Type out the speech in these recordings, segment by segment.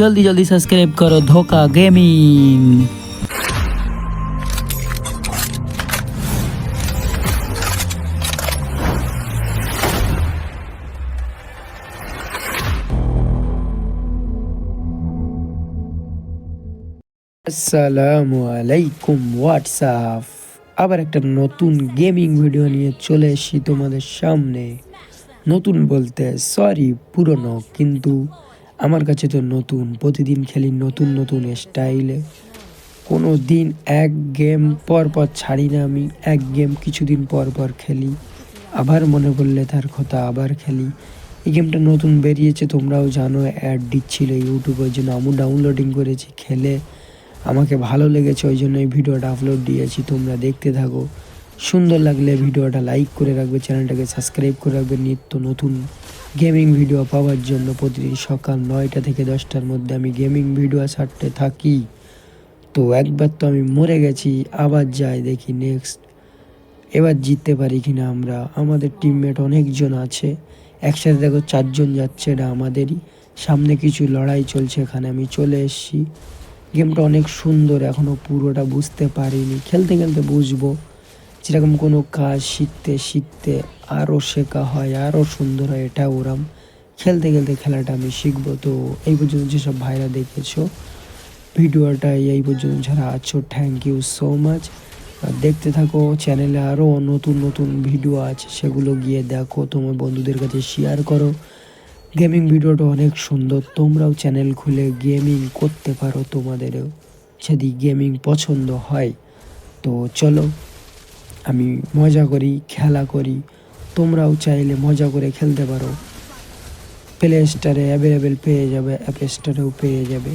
जल्दी जल्दी सब्सक्राइब करो धोखा गेमिंग আসসালামু আলাইকুম, হোয়াটসঅ্যাপ। আবার একটা নতুন গেমিং ভিডিও নিয়ে চলে এসেছি তোমাদের সামনে। নতুন বলতে সরি পুরনো, কিন্তু আমার কাছে তো নতুন, প্রতিদিন খেলি নতুন নতুন স্টাইলে কোনো দিন এক গেম পর পর ছাড়ি না আমি, এক গেম কিছুদিন পর পর খেলি। আবার মনে পড়লে তার কথা আবার খেলি। এই গেমটা নতুন বেরিয়েছে, তোমরাও জানো অ্যাড দিচ্ছিল ইউটিউবের জন্য আমি ডাউনলোডিং করেছি, খেলে। আমাকে ভালো লেগেছে, ওই জন্য এই ভিডিওটা আপলোড দিয়েছি, তোমরা দেখতে থাকো। সুন্দর লাগলে ভিডিওটা লাইক করে রাখবে, চ্যানেলটাকে সাবস্ক্রাইব করে রাখবে, নিত্য নতুন গেমিং ভিডিও পাওয়ার জন্য প্রতিদিন সকাল নয়টা থেকে দশটার মধ্যে আমি গেমিং ভিডিও ছাড়তে থাকি। তো একবার তো আমি মরে গেছি, আবার যাই দেখি নেক্সট এবার জিততে পারি কি না আমরা? আমাদের টিমমেট অনেকজন আছে, একসাথে দেখো চারজন যাচ্ছে, এটা আমাদেরই। সামনে কিছু লড়াই চলছে, এখানে আমি চলে এসেছি। গেমটা অনেক সুন্দর এখনও পুরোটা বুঝতে পারিনি। খেলতে খেলতে বুঝব। যেরকম কোনো কাজ শিখতে শিখতে আরও শেখা হয় আরও সুন্দর হয়, এটা ওরম। খেলতে খেলতে খেলাটা আমি শিখব। তো এই পর্যন্ত যেসব ভাইরা দেখেছ, ভিডিওটা এই পর্যন্ত যারা আছো থ্যাংক ইউ সো মাচ দেখতে থাকো চ্যানেলে আরও নতুন নতুন ভিডিও আছে, সেগুলো গিয়ে দেখো, তোমার বন্ধুদের কাছে শেয়ার করো। গেমিং ভিডিওটা অনেক সুন্দর, তোমরাও চ্যানেল খুলে গেমিং করতে পারো তোমাদেরও, যদি গেমিং পছন্দ হয়। তো চলো আমি মজা করি, খেলা করি। তোমরাও চাইলে মজা করে খেলতে পারো। প্লে স্টারে অ্যাভেলেবেল পেয়ে যাবে অ্যাপ স্টারেও পেয়ে যাবে।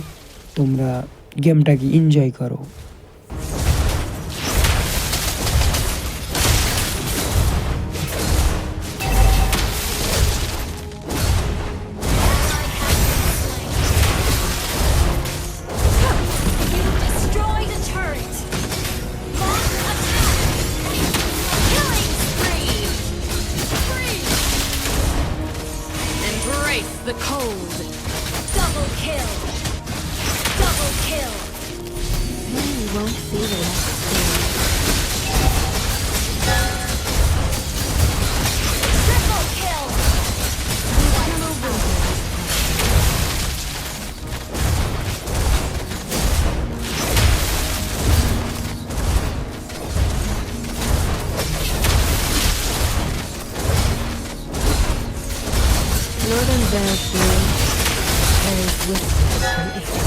তোমরা গেমটাকে এনজয় করো। Embrace the cold! Double kill! Double kill! You won't see the next day. Thank you, carries with it